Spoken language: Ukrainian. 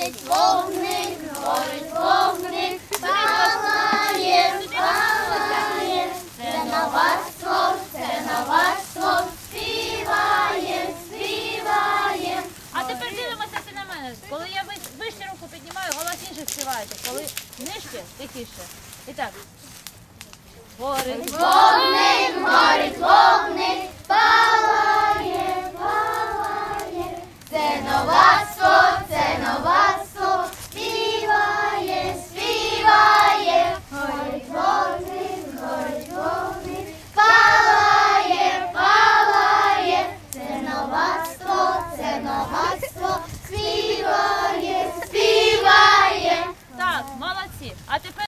горить вогник, горить вогник, палає, палає, це на вас слов, це на вас слов, співає, співає. А тепер дивимося ти на мене. Коли я вище руку піднімаю, голос інше співаєте. Коли нижче, тихіше. І так. Горить вогник, горить вогник, палає, палає, це на вас. молодці. А тепер